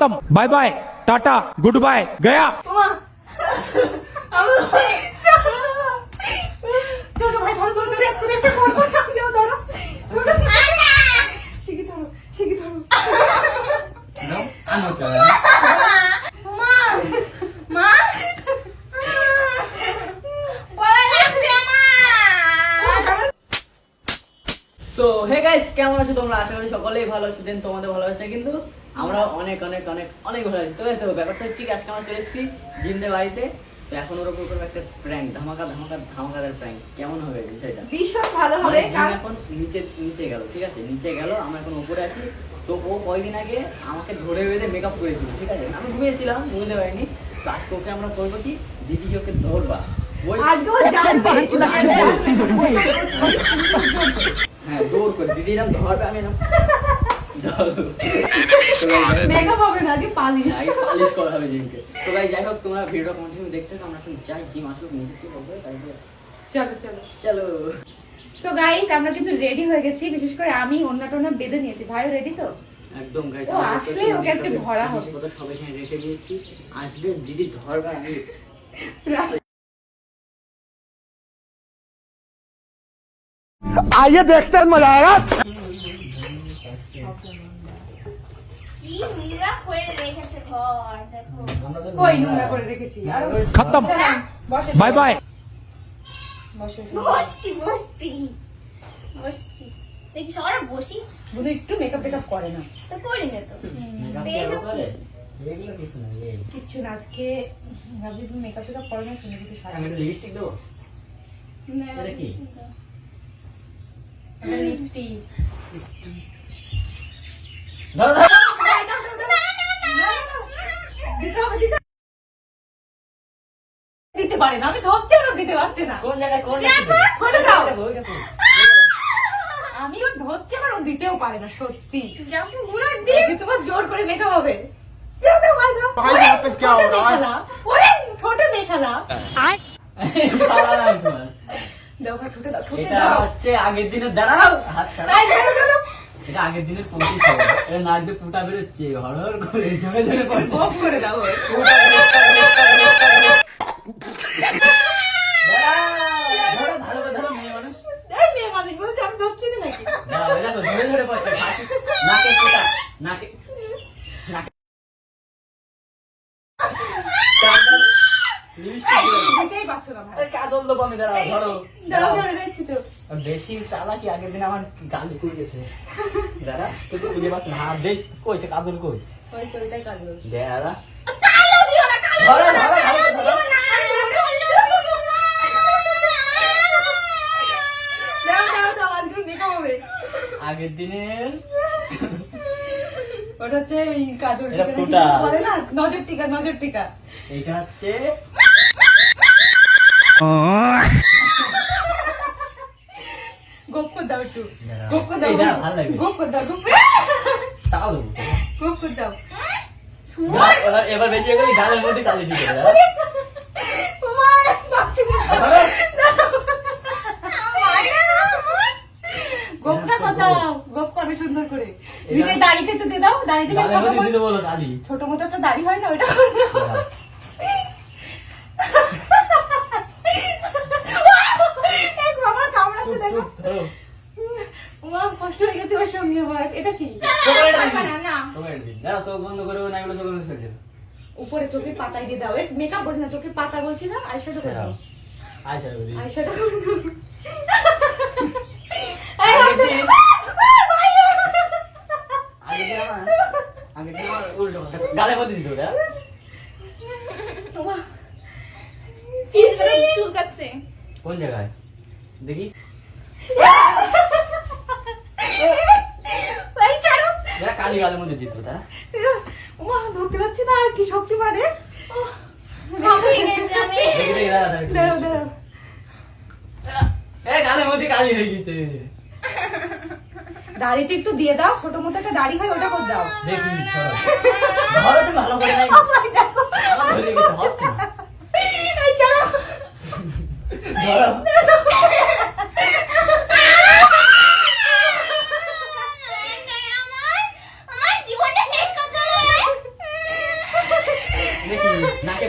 खत्म। Bye bye tata good bye गया। Guys কেমন আছো তোমরা? আশা করি সকলেই ভালো আছো দেন তোমাদের ভালো আছে কিন্তু আমরা অনেক অনেক অনেক অনেক ভালো আছি। তো দেখো ব্যাপারটা হচ্ছে কি আজকে আমরা চলে এসেছি জিমদের বাড়িতে। তো এখন ওর উপর করব একটা প্র্যাঙ্ক ধামাকা ধামাকা ধামাকাদার প্র্যাঙ্ক কেমন হবে বিষয়টা? ভীষণ ভালো হবে মানে কারণ- এখন নিচে নিচে গেল ঠিক আছে? নিচে গেল আমরা এখন উপরে আছি। তো ও কয়দিন আগে আমাকে ধরে বেঁধে মেকআপ করেছিল ঠিক আছে? আমি ঘুমিয়েছিলাম বুঝতে পারিনি। তো আজকে ওকে আমরা করব কি দিদিকে ওকে ধরবা। হ্যাঁ জোর করে দিদি এরকম ধরবে আমি এরকম। তো মেকআপ হবে না আগে পালিশ আগে পালিশ করা হবে জিমকে তো ভাই যাই হোক তোমরা ভিডিও কন্টিনিউ দেখতে থাকো আমরা এখন যাই জিম আসুক নিচে থেকে হবে তারপরে চলো চলো চলো সো গাইস আমরা কিন্তু রেডি হয়ে গেছি বিশেষ করে আমি অন্য টন্না বেঁধে নিয়েছি ভাইও রেডি তো একদম গাইস ও, আসলে ওকে আজকে ধরা হবে। সব এখানে রেখে দিয়েছি আসবে দিদি ধরবে আমি आइए देखते हैं मजा आएगा হ্যাঁ। Bye bye. বসছি বসছি বসছি। দেখি বসি। বুধু একটু মেকআপ করে না। তো করি না তো। কিচ্ছু না আজকে ভাবছি তুমি মেকআপ টেকআপ করো না শুনে কিছু সারা লিপস্টিক দেবো? না লিপস্টিক দিতে পারে না আমি ধরছি দিতে না। কোন জায়গায় কোন আমি ও ধরছি দিতেও পারে না সত্যি। তোমার জোর করে মেখা হবে। ঠোঁটে দেখালা হচ্ছে আগের দিনে দাঁড়াও এটা আগের দিনের পঁচিশ হবে এটা নাক দিয়ে ফুটা বেরোচ্ছে হর করে ঝরে ঝরে করে দাও ওই। দাঁড়াও, বেশি চালাকি আগের দিন আমার গালি না হাত দেখ কাজল কই দিনের ওটা হচ্ছে এই কাজল নজর টিকা নজর টিকা এটা হচ্ছে গোপ করে দাও একটু দাঁড়াও। গোপ করে দাও এই দাঁড়াও, গোপ করে দাও গোপ তাও গোপ করে দাও। এবার এবার বেশি করে গালের মধ্যে দিতে সুন্দর করে। নিজে দাড়িতে তো দিয়ে দাও দাড়িতে সে ছোট মতো- বলো কালি ছোট মতো একটা দাড়ি হয় না ওইটা দাঁড়াও। এক বাবার কামড়াচ্ছে দেখো ধরো। ওমা কষ্ট হয়ে গেছে ওর সঙ্গে এটা কি? না, না, চোখ বন্ধ করে না এগুলো চোখ বন্ধ করে উপরে চোখের পাতায় দিয়ে দাও। মেকআপ বলছি না চোখের পাতা বলছি না আইশ্যাডো করে দাও। আইশ্যাডো উল্টো দিতে হ্যাঁ? চুলকাচ্ছে। কোন জায়গায়? দেখি এই ছাড়ো কালি গালের মধ্যে দিত তারা মা ধরতে পারছি না কি শক্তি মানে হয়ে দাড়িতে একটু দিয়ে দাও ছোট মতো একটা দাড়ি হয় ওটা করে দাও। দেখি সরো। ধরো তুমি ভালো করে নাই আমায় দেখো। আমার ধরে গেছে হচ্ছে না। এই ছাড়ো ধরো আমার আমার জীবনটা শেষ করতে হবে হবে নাকের ফুটা এই দাঁড়াও, দাঁড়াও। ধরো তো। পাচ্ছি না, চল। কেমনে একটু ধরবো? ধরো। এই ছাড়ো, দাঁড়াও। বাপরে, এই হাত চলতে পারছে না। দাও, দাও, দাও,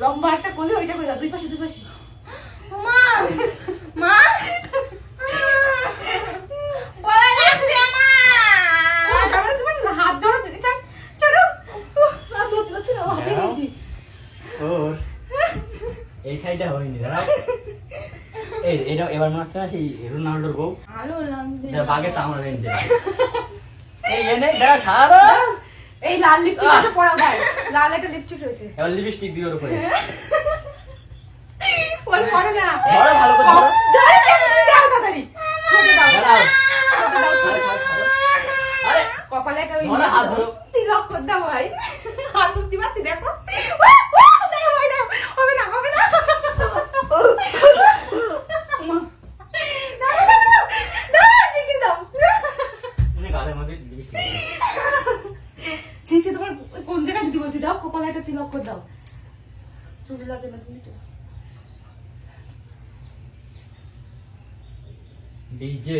লম্বা একটা কোলে ওইটা করে দাও দুই পাশে দুই পাশে। মা মা। এই হয়নি দাঁড়াও। এই এটা এবার মনে হচ্ছে না সেই রোনাল্ডোর বউ? ভালো লাগছে। এটা বাগে সামনে রেঞ্জে এই এনে দাঁড়া ছাড়ো এই লাল লিপস্টিকটা ভাই। লাল একটা লিপস্টিক রয়েছে। এবার লিপস্টিক উপরে। ওর পরে না। ধরো ভালো করে ধরো। ধরে দাও তাড়াতাড়ি। ধরে দাও। আরে কপালে একটা ওই হাত ধরো। তিলক কর দাও ভাই। হাত পারছি দেখো উহ, উহ, দাঁড়াও ভাই, দাঁড়াও। হবে না হবে না দাঁড়াও, দাঁড়াও, দাঁড়াও। দাঁড়াও, শিখিয়ে দাও। মানে গালের মধ্যে লিপস্টিক ছি, ছি, তোমার বলছি দাও কপালে একটা তিলক করে দাও চুল লাগে না তুমি ডিজে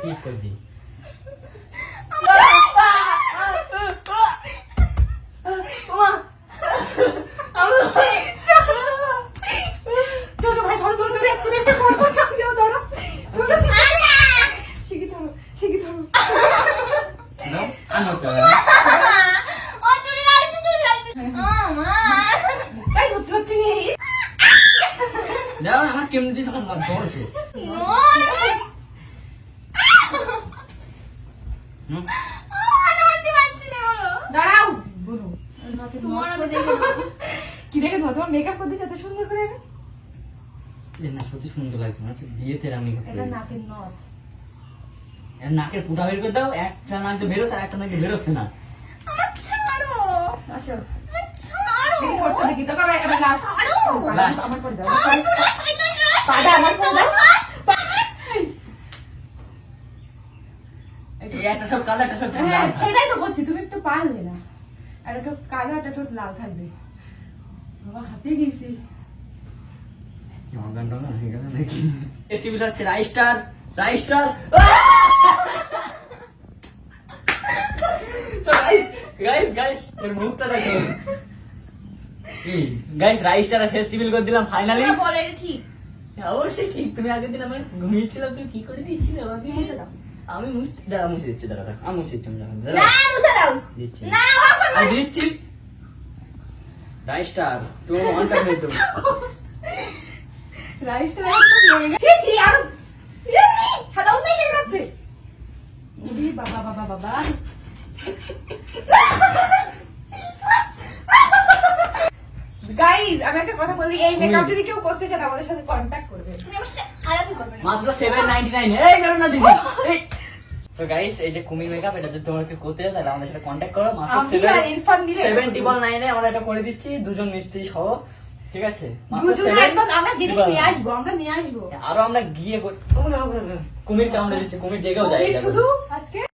ঠিক করে দিই ভাই, ধরো, ধরো, একটা করব, যাও, ধরো। ধরো। শিখি ধরো, শিখি ধরো। দাও আর নড়তে হবে না। ও চুরি লাগছে চুরি লাগছে দাঁড়াও কি দেখে ধর তোমার মেকআপ করে দিচ্ছে এত সুন্দর করে? না সুন্দর লাগছে মনে বিয়েতে রানি এটা নাকের নথ নাকের পুটা বের করে দাও একটা নাক দিয়ে বেরোচ্ছে আর একটা নাক দিয়ে বেরোচ্ছে না। আমার ছাড়ো আসো একটা একটা সেটাই তো বলছি তুমি তো পারলে না। আর একটু কালো একটা ঠোঁট লাল থাকবে। বাবা হাঁপিয়ে গেছি। নাকি? এসটিভিটা হচ্ছে রাইস্টার রাইস্টার! গাইস গাইস এর মুখটা দেখো। কি? গাইস রাইস্টার ফেস্টিভ্যাল করে দিলাম ফাইনালি বলো ঠিক? অবশ্যই ঠিক। তুমি আগের দিন আমার ঘুমিয়েছিলাম তুমি কি করে দিয়েছিলে? আমাকে মুছে দাও। আমি মুছতে দাঁড়া মুছে দিচ্ছি দাঁড়া। আমি মুছে দিচ্ছি আমি। না মুছে দাও। দিচ্ছি। না আমি দিচ্ছি। রাইস্টার তুমি অনটা হয়ে তো রাইসটা একটু লেগে গেছে ছি আর। সাদা উঠে লেগে যাচ্ছে। বাবা বাবা বাবা। গাইজ আমি একটা কথা বলি এই মেকআপ যদি কেউ করতে চান আমাদের সাথে কন্ট্যাক্ট করবে তুমি আমার সাথে আলাপই করবে মাত্র সেভেন নাইনটি নাইন এই না না দিদি। গাইস এই যে কুমি মেকআপ এটা যদি তোমরা কেউ করতে চাও তাহলে আমাদের সাথে কন্ট্যাক্ট করো। মাত্র আমি আর ইরফান মিলে সেভেন টিবল নাইনে আমরা এটা করে দিচ্ছি। দুজন মিস্ত্রি সহ। ঠিক আছে? দুজনে 7 একদম আমরা জিনিস নিয়ে আসব আমরা নিয়ে আসব। আরও আমরা গিয়ে কুমির কামড়ে দিচ্ছে। কুমির জেগেও যায় শুধু আজকে